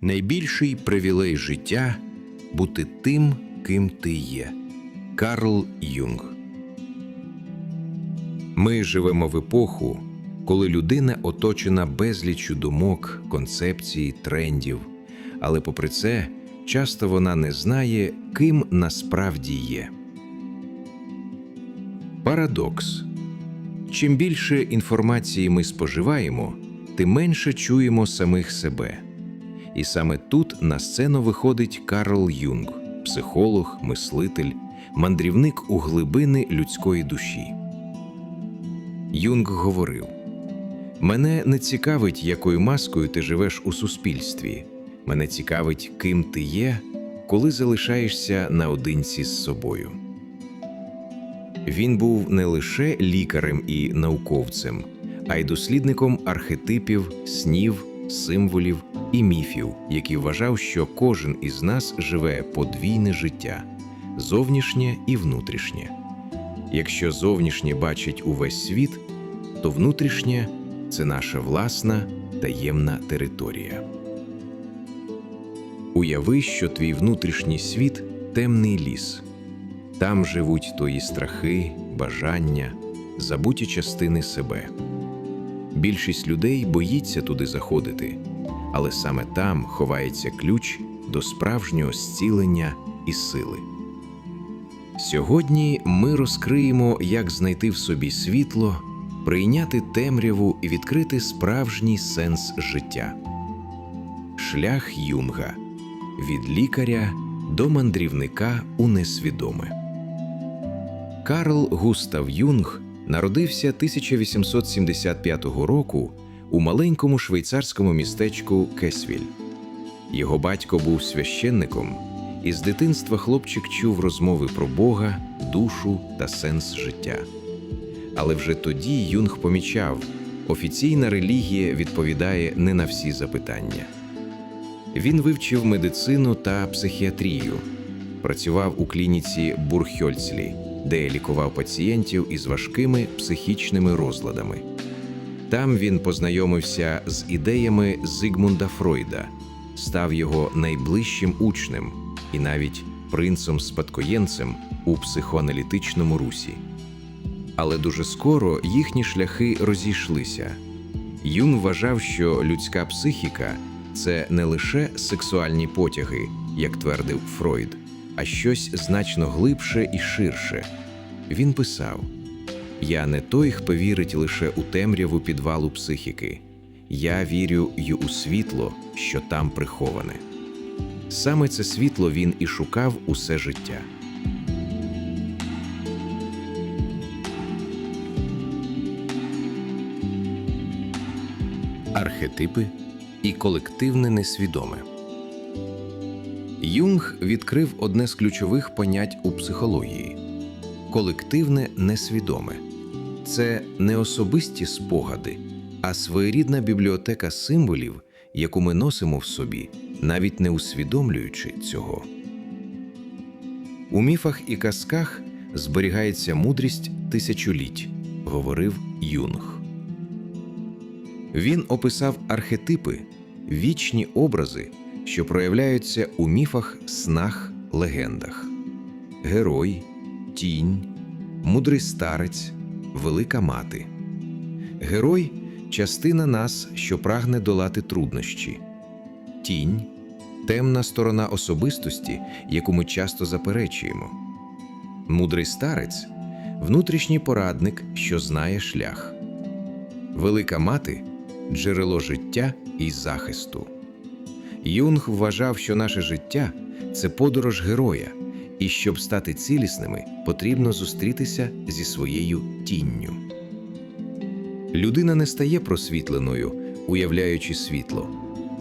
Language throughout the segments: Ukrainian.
Найбільший привілей життя бути тим, ким ти є. Карл Юнг. Ми живемо в епоху, коли людина оточена безліччю думок, концепцій, трендів. Але попри це, часто вона не знає, ким насправді є. Парадокс. Чим більше інформації ми споживаємо, тим менше чуємо самих себе. І саме тут на сцену виходить Карл Юнг, психолог, мислитель, мандрівник у глибини людської душі. Юнг говорив: Мене не цікавить, якою маскою ти живеш у суспільстві. Мене цікавить, ким ти є, коли залишаєшся наодинці з собою. Він був не лише лікарем і науковцем, а й дослідником архетипів, снів, символів і міфів, який вважав, що кожен із нас живе подвійне життя зовнішнє і внутрішнє. Якщо зовнішнє бачить увесь світ, то внутрішнє це наша власна таємна територія. Уяви, що твій внутрішній світ темний ліс. Там живуть твої страхи, бажання, забуті частини себе. Більшість людей боїться туди заходити, але саме там ховається ключ до справжнього зцілення і сили. Сьогодні ми розкриємо, як знайти в собі світло, прийняти темряву і відкрити справжній сенс життя. Шлях Юнга від лікаря до мандрівника у несвідоме. Карл Густав Юнг народився 1875 року у маленькому швейцарському містечку Кесвіль. Його батько був священником, і з дитинства хлопчик чув розмови про Бога, душу та сенс життя. Але вже тоді Юнг помічав, офіційна релігія відповідає не на всі запитання. Він вивчив медицину та психіатрію, працював у клініці Бурхьольцлі, де лікував пацієнтів із важкими психічними розладами. Там він познайомився з ідеями Зигмунда Фройда, став його найближчим учнем і навіть принцем-спадкоєнцем у психоаналітичному русі. Але дуже скоро їхні шляхи розійшлися. Юн вважав, що людська психіка це не лише сексуальні потяги, як твердив Фройд, а щось значно глибше і ширше. Він писав: Я не той, хто вірить лише у темряву підвалу психіки. Я вірю й у світло, що там приховане. Саме це світло він і шукав усе життя. Архетипи і колективне несвідоме. Юнг відкрив одне з ключових понять у психології колективне несвідоме. Це не особисті спогади, а своєрідна бібліотека символів, яку ми носимо в собі, навіть не усвідомлюючи цього. У міфах і казках зберігається мудрість тисячоліть, говорив Юнг. Він описав архетипи, вічні образи, що проявляються у міфах, снах, легендах: герой, тінь, мудрий старець, велика мати. Герой частина нас, що прагне долати труднощі, тінь темна сторона особистості, яку ми часто заперечуємо. Мудрий старець внутрішній порадник, що знає шлях. Велика мати джерело життя і захисту. Юнг вважав, що наше життя це подорож героя, і щоб стати цілісними, потрібно зустрітися зі своєю тінню. Людина не стає просвітленою, уявляючи світло,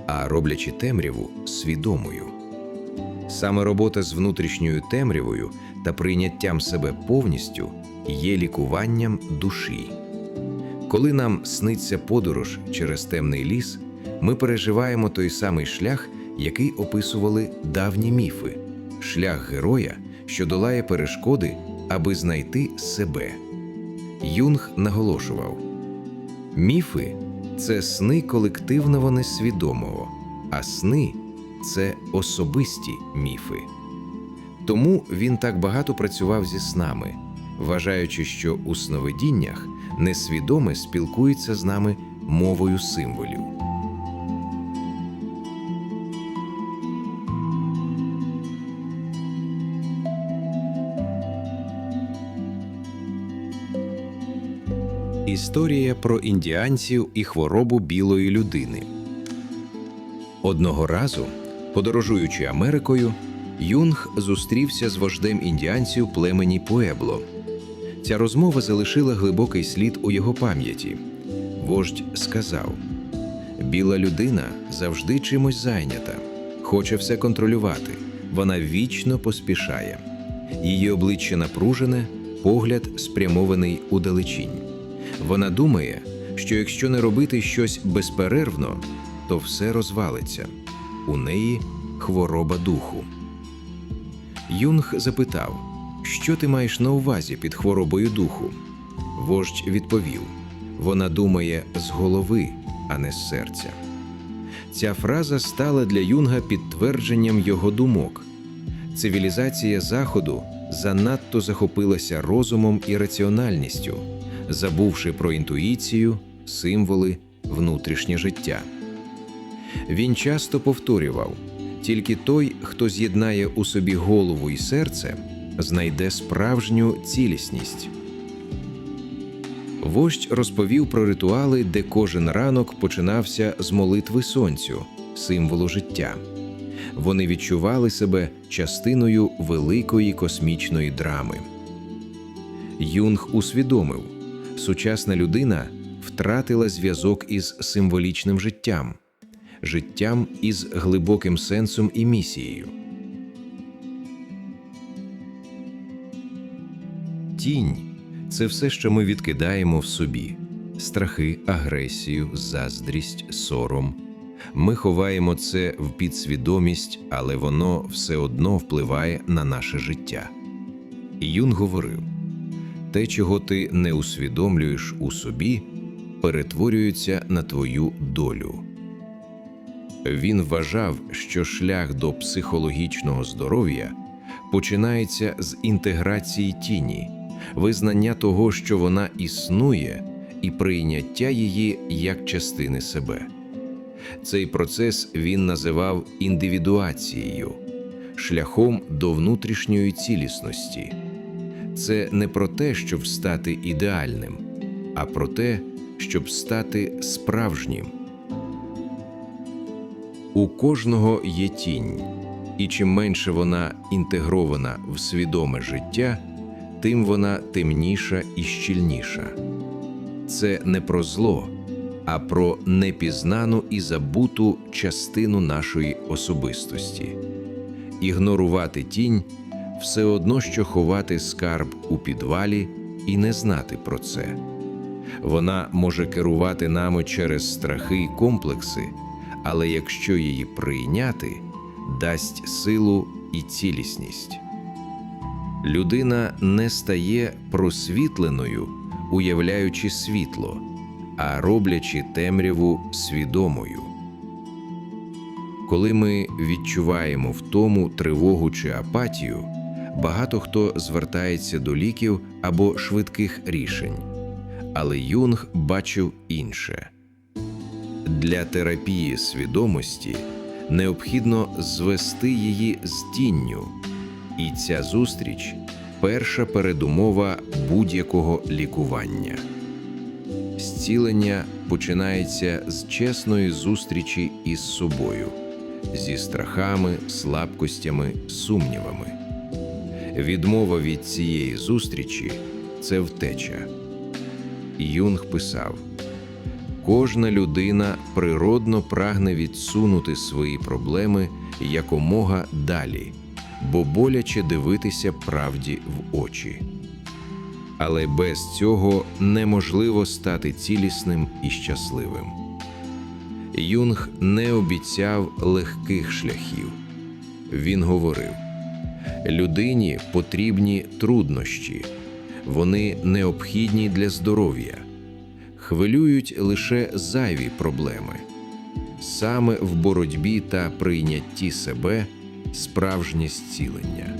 а роблячи темряву свідомою. Саме робота з внутрішньою темрявою та прийняттям себе повністю є лікуванням душі. Коли нам сниться подорож через темний ліс, ми переживаємо той самий шлях, який описували давні міфи шлях героя, що долає перешкоди, аби знайти себе. Юнг наголошував: міфи це сни колективного несвідомого, а сни це особисті міфи. Тому він так багато працював зі снами, вважаючи, що у сновидіннях несвідоме спілкується з нами мовою символів. Історія про індіанців і хворобу білої людини. Одного разу, подорожуючи Америкою, Юнг зустрівся з вождем індіанців племені Пуебло. Ця розмова залишила глибокий слід у його пам'яті. Вождь сказав: Біла людина завжди чимось зайнята, хоче все контролювати. Вона вічно поспішає. Її обличчя напружене, погляд спрямований у далечінь. Вона думає, що якщо не робити щось безперервно, то все розвалиться. У неї хвороба духу. Юнг запитав, що ти маєш на увазі під хворобою духу? Вождь відповів: вона думає з голови, а не з серця. Ця фраза стала для Юнга підтвердженням його думок. Цивілізація Заходу занадто захопилася розумом і раціональністю, забувши про інтуїцію, символи, внутрішнє життя. Він часто повторював: тільки той, хто з'єднає у собі голову і серце, знайде справжню цілісність. Вождь розповів про ритуали, де кожен ранок починався з молитви сонцю, символу життя. Вони відчували себе частиною великої космічної драми. Юнг усвідомив, сучасна людина втратила зв'язок із символічним життям, життям із глибоким сенсом і місією. Тінь це все, що ми відкидаємо в собі: страхи, агресію, заздрість, сором. Ми ховаємо це в підсвідомість, але воно все одно впливає на наше життя. Юн говорив: те, чого ти не усвідомлюєш у собі, перетворюється на твою долю. Він вважав, що шлях до психологічного здоров'я починається з інтеграції тіні, визнання того, що вона існує, і прийняття її як частини себе. Цей процес він називав індивідуацією, шляхом до внутрішньої цілісності. Це не про те, щоб стати ідеальним, а про те, щоб стати справжнім. У кожного є тінь, і чим менше вона інтегрована в свідоме життя, тим вона темніша і щільніша. Це не про зло, а про непізнану і забуту частину нашої особистості. Ігнорувати тінь все одно, що ховати скарб у підвалі і не знати про це. Вона може керувати нами через страхи і комплекси, але якщо її прийняти, дасть силу і цілісність. Людина не стає просвітленою, уявляючи світло, а роблячи темряву свідомою. Коли ми відчуваємо втому, тривогу чи апатію, багато хто звертається до ліків або швидких рішень. Але Юнг бачив інше для терапії свідомості необхідно звести її з тінню, і ця зустріч перша передумова будь-якого лікування. Зцілення починається з чесної зустрічі із собою, зі страхами, слабкостями, сумнівами. Відмова від цієї зустрічі це втеча. Юнг писав: кожна людина природно прагне відсунути свої проблеми якомога далі, бо боляче дивитися правді в очі. Але без цього неможливо стати цілісним і щасливим. Юнг не обіцяв легких шляхів. Він говорив: людині потрібні труднощі, вони необхідні для здоров'я, хвилюють лише зайві проблеми. саме в боротьбі та прийнятті себе справжнє зцілення.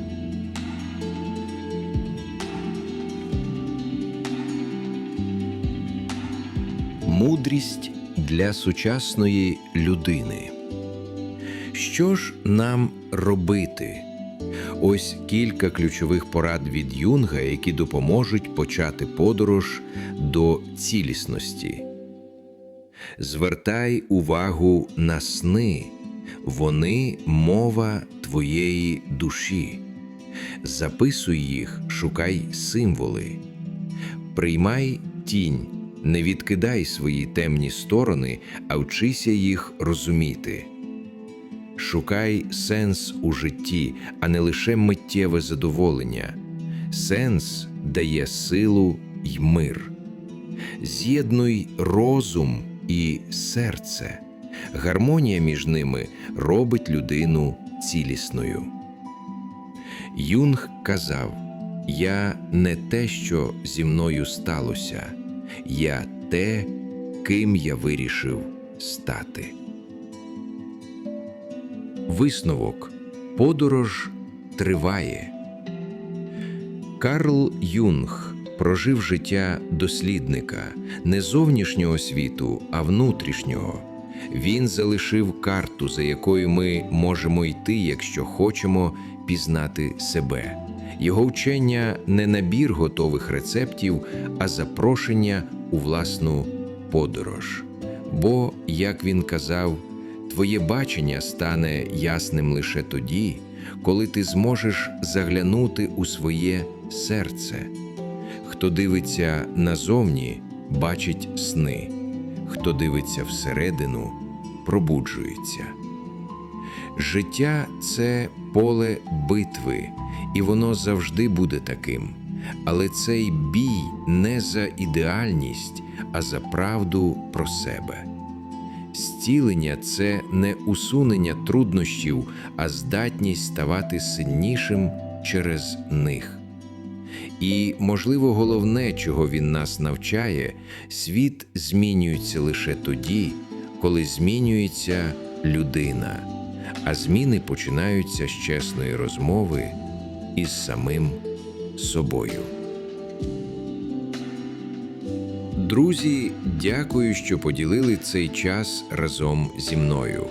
Мудрість для сучасної людини. Що ж нам робити? Ось кілька ключових порад від Юнга, які допоможуть почати подорож до цілісності. Звертай увагу на сни, вони мова твоєї душі. Записуй їх, шукай символи. Приймай тінь, не відкидай свої темні сторони, а вчися їх розуміти. Шукай сенс у житті, а не лише миттєве задоволення. Сенс дає силу й мир. З'єднуй розум і серце. Гармонія між ними робить людину цілісною. Юнг казав: Я не те, що зі мною сталося, я те, ким я вирішив стати. Висновок Подорож триває. Карл Юнг прожив життя дослідника не зовнішнього світу, а внутрішнього. Він залишив карту, за якою ми можемо йти, якщо хочемо пізнати себе. Його вчення не набір готових рецептів, а запрошення у власну подорож. Бо, як він казав, Твоє бачення стане ясним лише тоді, коли ти зможеш заглянути у своє серце. Хто дивиться назовні, бачить сни, хто дивиться всередину, пробуджується. Життя це поле битви, і воно завжди буде таким. Але цей бій не за ідеальність, а за правду про себе. Зцілення це не усунення труднощів, а здатність ставати сильнішим через них. І, можливо, головне, чого він нас навчає, світ змінюється лише тоді, коли змінюється людина, а зміни починаються з чесної розмови із самим собою. Друзі, дякую, що поділили цей час разом зі мною.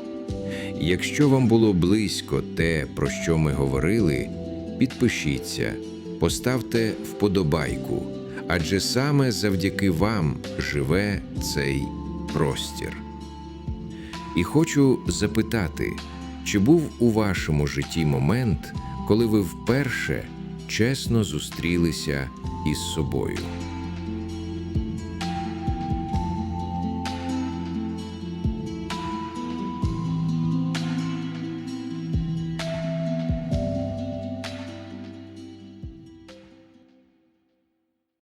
Якщо вам було близько те, про що ми говорили, підпишіться, поставте вподобайку, адже саме завдяки вам живе цей простір. І хочу запитати, чи був у вашому житті момент, коли ви вперше чесно зустрілися із собою?